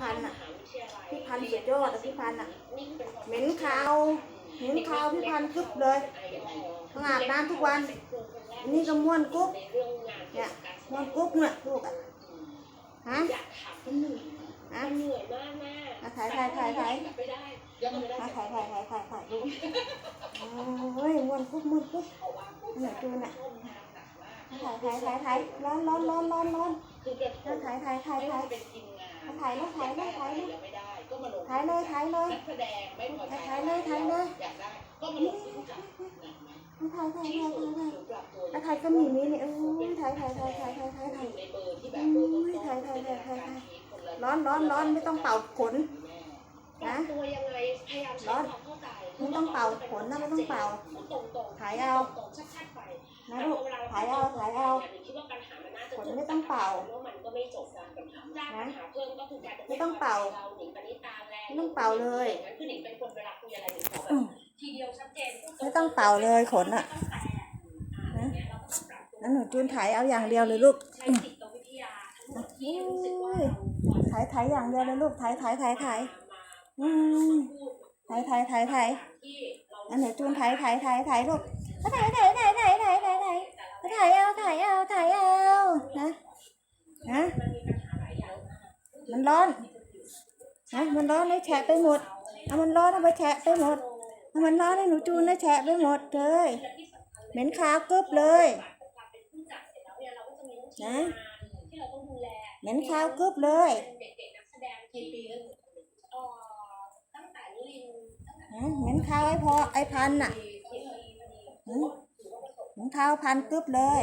พันธุ์อะ พี่พันธุ์สุดยอดอะพี่พันธุ์อะ เหม็นคาวเหม็นคาวพี่พันธุ์กึบเลยต้องอาบน้ำทุกวันอัน นี่ก็ม้วนกุ๊บเนี่ยม้วนกุ๊บเนี่ยลูกอะฮะมันเหนื่อยฮะมันเหนื่อยมากแม่มาถ่ายถ่ายถ่ายถ่ายไม่ได้ยังไม่ได้มาถ่ายถ่ายถ่ายถ่ายถ่ายลูกโอ้ยม้วนกุ๊บม้วนกุ๊บอันไหนจูนอะมาถ่ายถ่ายถ่ายถ่ายร้อนร้อนร้อนร้อนร้อน คือกระทมาถ่ายถ่ายถ่ายไม่ถ่ายว่าจะเป็นทีมงานมาถ่ายเลยถ่ายเลยถ่ายเลยไม่ได้ก็มาลงถ่ายเลยถ่ายเลยนักแสดงไม่พอใจถ่ายเลยถ่ายเลยอยากได้ก็มาลงที่ผู้จัดนะมาถ่ายถ่ายที่ถ่ายสุถ่ายถ่ายดหนูปรับตัวแล้วถ่ายก็มีมีนี่เออถ่ายถ่ายถ่ายถ่ายถ่ายถ่ายถ่ายอยู่ในเบอร์ที่แบบเบอร์ต้นๆถ่ายถ่ายถ่ายถ่ายถ่ายคนละร้อนร้อนร้อนไม่ต้องเป่าขนปรับตัวยังไงพยายามใช้ความเข้าใจไม่ต้องเป่าขนนะไม่ต้องเป่าพูดตรงๆถ่ายเอาตรงๆชัดๆไปนะลูกถ่ายเอาถ่ายเอาหนูคิดว่าปัญหามันน่าจะขนไม่ต้องเป่าว่ามันก็ไม่จบการปัญหาสร้างปัญหาเพิ่มก็คือการไม่ต้องเป่าเราหนิงปณิตาแรงไม่ต้องเป่าเลยงั้นคือหนิงเป็นคนเวลาคุยอะไรหนิงขอแบอืบมทีเดียวชัดเจนพูดรไม่ต้องเป่าเลยขนอะไม่ต้องแตะอ่าอย่างเงี้ยเราต้องปรับตัวนั่นหนูจูนถ่ายเอาอย่างเดียวเลยลูกใช้จิตวิทยา ทั้งหมดที่รู้สึกว่าเราถ่ายถ่ายอย่างเดียวเลยลูกถ่ายถ่ายถ่ายถ่ายอืมถ่ายถ่ายถ่ายถ่ายที่เราอันไหนจูนถ่ายถ่ายถ่ายถ่ายลูกถ่ายถ่ายถ่ายถ่ายถ่าย มันร้อนนะมันร้อนเลยแฉะไปหมดเอามันร้อนเอาไปแฉะไปหมดเอามันร้อนให้หนูจูนไลยแฉะไปหมดเลยเหม็นขาวกรึบเลยนะเหม็นขาวกรึบเลยเหม็นขาวไอ้พอไอ้พันน่ะเหม็นขาวพันกรึบเลย